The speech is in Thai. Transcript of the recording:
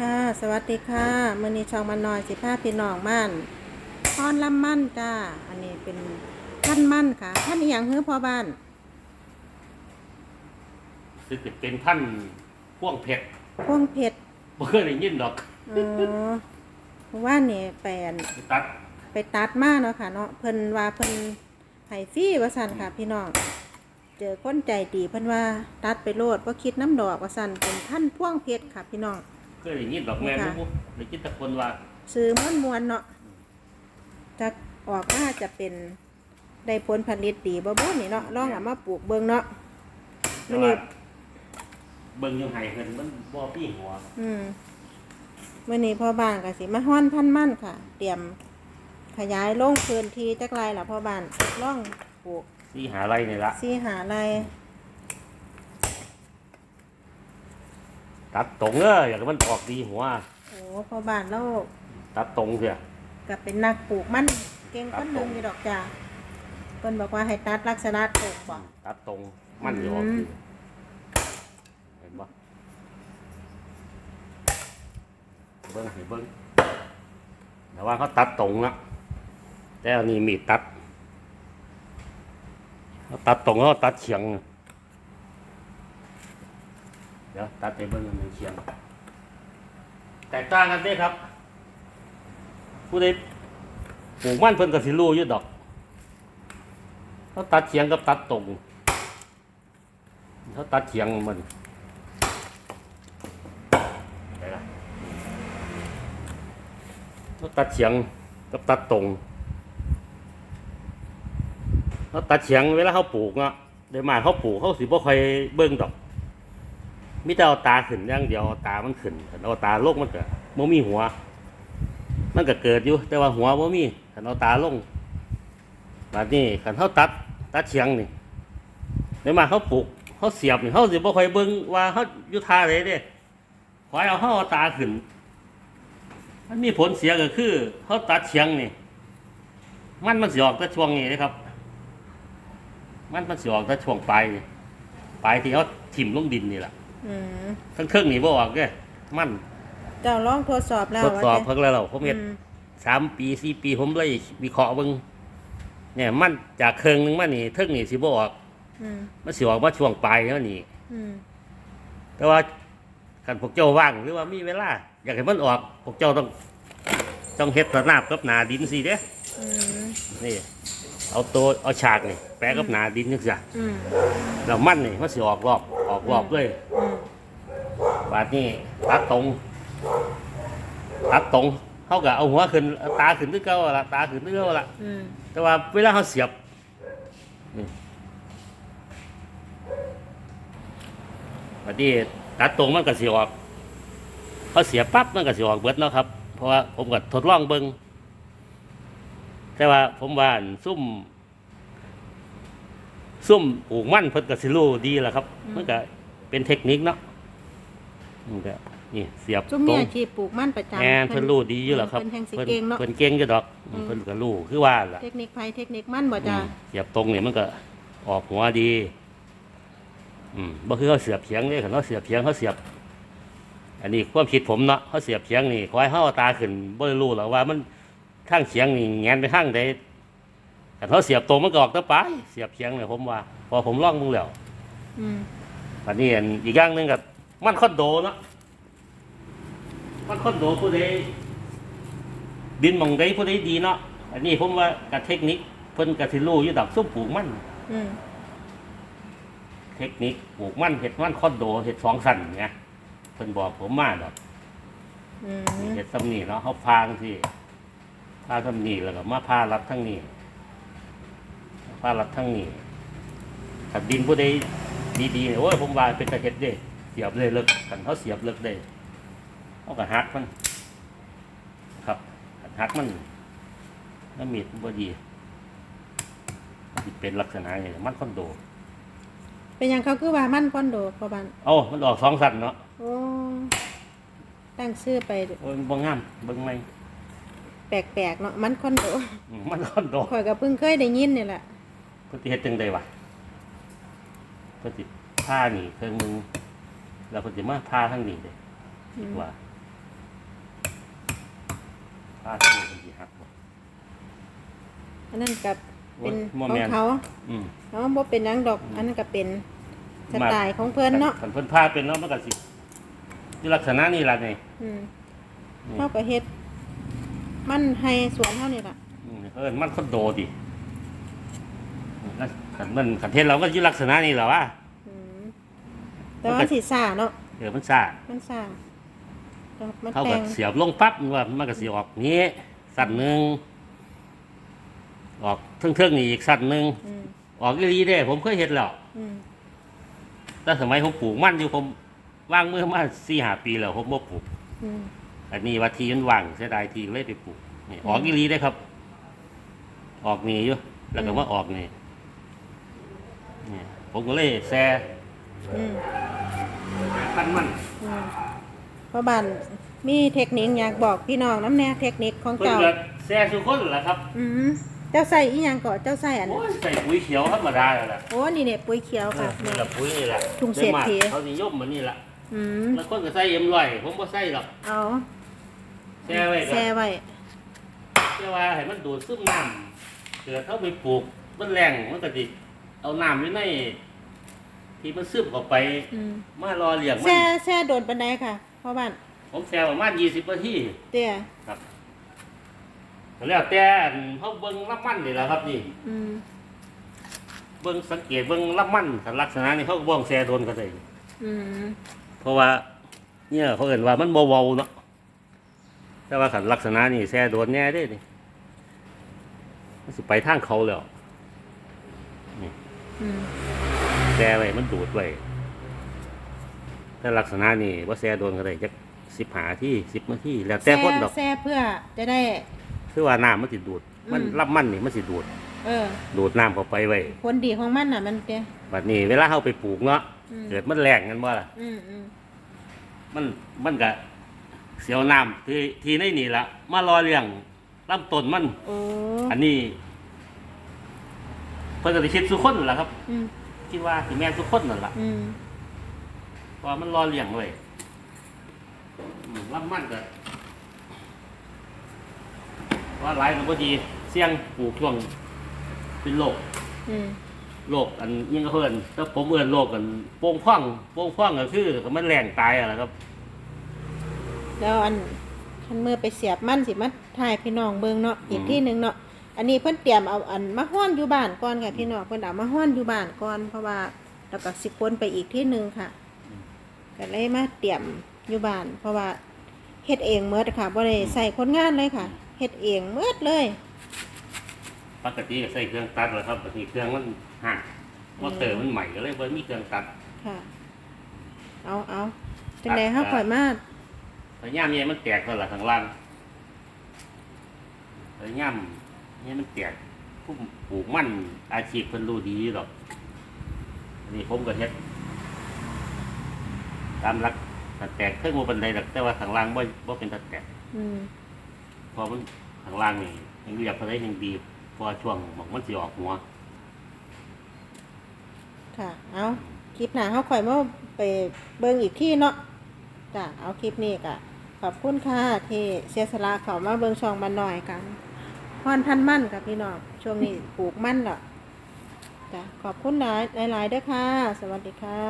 ค่ะ สวัสดีค่ะมือนี้ช่องมันน้อยสิพาพี่น้องม่านพรลำมั่นจ้า อันนี้เป็นท่านมั่นค่ะ ท่านอีหยังเฮือพ่อบ้านคือจะเป็นท่านพ่วงเพชรพวงเพชรบ่เคยได้ยินดอกเออเพราะว่านี่แปลนตัด ไปตัดมาเนาะค่ะเนาะเพิ่นว่าเพิ่นให้ฟรีว่าซั่นค่ะ พี่น้องเจอคนใจดีเพิ่นว่าตัดไปโลดบ่คิดน้ำดอกว่าซั่นเป็นท่านพ่วงเพชรค่ะ พี่น้อง เคยได้ยินดอกแม่ค่ะนบ่ได้ยินแต่คนว่าซื้ซื้อม้วนมวนๆเนาะจะออกมาจะเป็นได้ผลผลิตดีบ่บ่นี่เนาะลองเอามาปลูกเบิ่งเนาะ แต่ว่าเบิ่งยังไห้เพิ่นมันบ่ปี้หัวอืมมื่อนี้พ่อบ้านก็สิมาฮ้อนพันมั่นค่ะ เตรียมขยายลงพื้นที่จักไรล่ะพ่อบ้านล่องปลูกสิหาไรนี่ละสีหาไร ตัดตรงเด้ออยากให้มันออกดีหัว โอ้พ่อบ้านเราตัดตรงเสีย ก็เป็นนักปลูกมันเก่งคนหนึงอยู่ดอกจ้าเพิ่นบอกว่าให้ตัดลักษณะตกบ่ ตัดตรงมันสิออกอืมดีเห็นบ่เบิ่งให้เบิ่งแต่ว่าเขาตัดตรงนะแต่อันนี้มีดตัดเขาตัดตรงแล้วตัดเฉียงเดี๋ยวตัดไปเบิ้งมันเฉียงแตกต่างกันเด้ครับ ผู้ใดปลูกมันเพิ่นก็สิรู้อยู่ดอกเขาตัดเฉียงกับตัดตรงเขาตัดเฉียงมันไหนล่ะเขาตัดเฉียงกับตัดตรงเขาตัดเฉียงเวลาเขาปลูกเนาะเดี๋ยวมาเขาปลูกเขาสิบ่ค่อยเบิ่งดอก มิแต่เอาตาขึ้นอย่างเดียวเอาตามันขึ้นคันเอาตาลงมันก็บ่มีหัว มันก็เกิดอยู่ แต่ว่าหัวบ่มีคันเอาตาลงแบบนี้คันเขาตัดตัดเฉียงนี่เดี๋ยวมาเขาปลูกเขาเสียบนี่เขาสิบ่ค่อยเบิ่งว่าเขาอยู่ท่าไหนเด้ขอให้เอาเขาเอาตาขึ้น มันมีผลเสียก็คือเขาตัดเฉียงนี่มันมันสิออกแต่ช่วงนี้นะครับ มันมันสิออกแต่ช่วงปลายปลายที่เขาถิ่มลงดินนี่แหละ อืมทั้งเครื่องนี่บ่ออกเด้มันเจ้าลองทดสอบแล้วทดสอบว่าเพิ่งแล้วเราผมจะเฮ็ดอืมสามปีสี่ปีผมเลยวิเคราะห์เบิ่งเนี่ย มันจากเครื่องหนึงมานี่เทิงนี่สิบ่ออกอืมมันสิออกมาช่วงปลายแล้วนี่อืมแต่ว่าคันพวกเจ้าว่างหรือว่ามีเวลา อยากให้มันออกพวกเจ้าต้องต้องเฮ็ดระนาบกับหนาดินสิเด้อืมนี่ เอาตัวเอาฉากนี่แปะกับหนาดินจังซี่อืมแล้วมันนี่มันสิออกรอบออก รอบเลยอืมบาดนี้ตัดตรงตัดตรงเขาก็เอาหัวขึ้นเอาตาขึ้นนึกเก่าละตาขึ้นนึกเก่าละอืมแต่ว่าเวลาเขาเสียบนี่บาดนี้ตัดตรงมันก็สิออกเขาเสียบปั๊บมันก็สิออกเบิดเนาะครับ เพราะว่าผมก็ทดลองเบิ่งแต่ว่าผมว่าอันซุ่ม ซุ่มปลูกมันเพิ่นก็สิรู้ดีแหละครับมันก็เป็นเทคนิคเนาะมันก็นี่เสียบจุ่มตรมีงอาชีพปลูกมันประจำแอนเพิ่นรู้ดีอยู่แล้วครับเพิ่นแห่งสิเพิ่นเก่งเนาะ เพิ่นเก่งอยู่ดอกอืม เพิ่นก็รู้คือว่าล่ะ เทคนิคไผเทคนิคมันบ่จ้า อืมเสียบตรงนี่มันก็ออกหัวดี อืมบ่คือเขาเสียบเฉียงเด้คันเขาเสียบเฉียงเขาเสียบ อันนี้ความคิดผมเนาะเขาเสียบเฉียงนี่ขอให้เฮาเอาตาขึ้นบ่ได้รู้หรอกว่ามันทางเฉียงนี่แงนไปทางใด แต่เขาเสียบตรงมันก็ออกแตะปลายเสียบเฉียงเนี่ยผมว่า พอผมลองมึงแล้วอืมอันนี้อันอีกอย่างหนึ่งกับมันคอนโดเนาะมันคอนโดผู้ใดดินหมองใดผู้ใดดีเนาะอันนี้ผมว่ากับเทคนิคเพิ่นกับสิรู้อยู่ดับซุ่มปลูกมัน อืมเทคนิคปลูกมันเห็ดมันคอนโดเห็ดสองสันไงเพิ่นบอกผมมาดอกอืมเห็ดซ้ำนี่เนาะเขาพางสิพาซ้ำนี่แล้วก็มาพารัดทั้งนี้ พารัดทั้งนี้ถ้าดินผู้ใดดีๆเนี่ยโอ้ยผมว่าเป็นตะเห็ดเด้เสียบเลยเลิกกันเขาเสียบเลิกได้เขาก็หักมัน ครับหักมันแล้วมีดมันบ่ดีมันสิเป็นลักษณะอย่างนี้มันคอนโด เป็นหยังเขาคือว่ามันคอนโดพ่อบ้านเอ้ามันออกสองสันเนาะโอ้ตั้งชื่อไปโอ้ยมันบ่งามเบิ่งไหมแปลกๆเนาะมันคอนโดอืมมันคอนโดข่อยก็เพิ่งเคยได้ยินนี่แหละ เพิ่นสิเฮ็ดจังไดวะเพิ่นสิผ้านี่เครื่องมือแล้วเพิ่นสิมาผ้าทั้งนี้เด้อืมว่าตาที่มันสิหักบ่ อันนั้นกับเป็นโอ้ยบ่ของแม่นเขาอืม เนาะบ่เป็นหยังดอก อันนั้นก็เป็นสไตล์ของเพิ่นเนาะคันเพิ่นพาเป็นเนาะมันก็สิที่ลักษณะนี้ล่ะนี่อืมนี่เฮาก็เฮ็ด มันให้สวนเฮานี่ล่ะอืมเอิ้นมันคอนโดดิ แล้วคันมันคันเทศเราก็อยู่ลักษณะนี้แหละว่าอืมแต่ว่าสิซ่าเนาะเออมันซ่ามันซ่าแต่มันเขาแต่ก็งเสียบลงปั๊บมันว่ามันก็สิออกนี้สั้นหนึงออกเทิงๆนี่อีกสั้นหนึงอืมออกอีหลีเด้ ผมเคยเห็นแล้วอืมแต่สมัยผมปลูกมันอยู่ผมว่างมือมาสี่หาปีแล้วผมบ่ปลูก อืมอันนี้ว่าทีมันว่างเสียดายทีเลยไปปลูกนี่ออกอีหลีได้ครับ ออกนี่อยู่แล้วก็มาออกนี่ นี่ผมก็เลยแซ่อืมปั้นมันอืมเพราะบ้านมีเทคนิคอยากบอกพี่น้องน้ำแน่เทคนิคของเพิ่นเจ้า ก็แซ่ทุกคนแหละครับอืมเจ้าใส่อีหยังก่อนเจ้าใส่อันโอ้ยใส่ปุ๋ยเขียวธรรมดาแล้วล่ะโอ้นี่เนี่ยปุ๋ยเขียวค่ะนี่แหละปุ๋ยนี่แหละถุงเศรษฐี โดยมากเขานิยมมันนี่แหละอืมแล้วคนก็ใส่เอ็มร้อยผมบ่ใส่หรอกเอาแช่ไว้ก็แช่ไว้แช่ว่าให้มันดูดซึมน้ำเกิดเขาไปปลูกมันแรงมันก็สิ เอาน้ำไว้ในที่มันซึมออกไป อืมมารอเลี้ยงมัแช่นแช่โดนปันไดค่ะพ่อบ้านผมแช่ประมาณ20นาที เตี้ยครับแล้วแต่อันเขาเบิ่งลำมันนี่แหละครับนี่ อืมเบิ่งสังเกตเบิ่งลำมันสันลักษณะนี่เขาก็บ่ต้องแช่โดนก็ได้อืมเพราะว่า เนี่ยเขาเอ่นว่ามันบ่เว้าเนาะแต่ว่าขันลักษณะนี่แช่โดนแน่เด้นี่มันสิไปทางเขาแล้วอืม แช่ไว้มันดูดไว้แต่ลักษณะนี่ว่าแช่โดนก็ได้จักสิบหาที่สิบนาทีแล้วแต่คนดอกแช่เพื่อจะได้ คือว่าน้ำมันสิดูด มันอืมรับมันนี่มันสิดูดเออดูดน้ำเข้าไปไว้ผลดีของมันน่ะ มันเตี้ยบัดนี้เวลาเขาไปปลูกเนาะอืมเกิดมันแรงกันบ่ล่ะอืมอืมมันมันก็เสียวน้ำที่ที่ในนี่ละมารอเลี้ยงลำต้นมันโอ้อันนี้ เพิ่นก็สิคิดสุคนนั่นล่ะครับ อืมคิดว่าสิแม่นสุคนนั่นล่ะอืมเพราะว่ามันรอเลี้ยงไว้อืมลำมันก็ว่าหลายก็บ่ดีเสี่ยงปลูกช่วงเป็นโรค อืมโรคอันยังก็เพิ่นถ้าผมเอิ้นโรคกันโป่งพ่องโป่งพ่องก็คือมันแรงตายอะล่ะครับ แล้วอันคันมือไปเสียบมันสิมาถ่ายพี่น้องเบิ่งเนาะอีกอืม ที่หนึ่งเนาะ อันนี้เพิ่นเตรียมเอาอันมาห้อนอยู่บ้านก่อนค่ะพี่น้องเพิ่นเอามาห้อนอยู่บ้านก่อนเพราะว่าแล้วก็สิปนไปอีกที่หนึ่งค่ะก็เลยมาเตรียมอยู่บ้าน เพราะว่าเฮ็ดเองเมื่อค่ะบ่ได้ใส่คนงานเลยค่ะเฮ็ดเองเมื่อเลยปกติก็ใส่เครื่องตัดแหล้วครับบางทีเครื่องมันหักมอเตอร์มันใหม่ก็เลยบ่มีเครื่องตัดค่ะ เอาเอาจังไดเฮาข่อยมาแต่ย่ามเนี่ยมันแตกก็ละข้างล่างแต่ย่าม เนี่ยมันแตกผู้ปลูกมันอาชีพเพิ่นรู้ดีหรอกอันนี้ผมก็เฮ็ดตามหลักถ้าแตกเครื่องบ่ปานใดหรอกแต่ว่าข้างล่างบ่บ่เป็นตาแตกอืมเพอมันข้างล่างนี่ยังเรียบเท่าไดยังดีเพอช่วงหมองมันสิออกหัว ค่ะ เอาคลิปหน้าเฮาข่อยมาไปเบิ่งอีกที่เนาะจ้ะเอาคลิปนี้ก็ขอบคุณค่ะที่เสียสละเข้ามาเบิ่งช่องบ้านน้อยกัน พรพันมั่นค่ะพี่น้องช่วงนี้ปลูกมั่นแล้วจ้ะขอบคุณหลายหลายๆด้อค่ะ สวัสดีค่ะ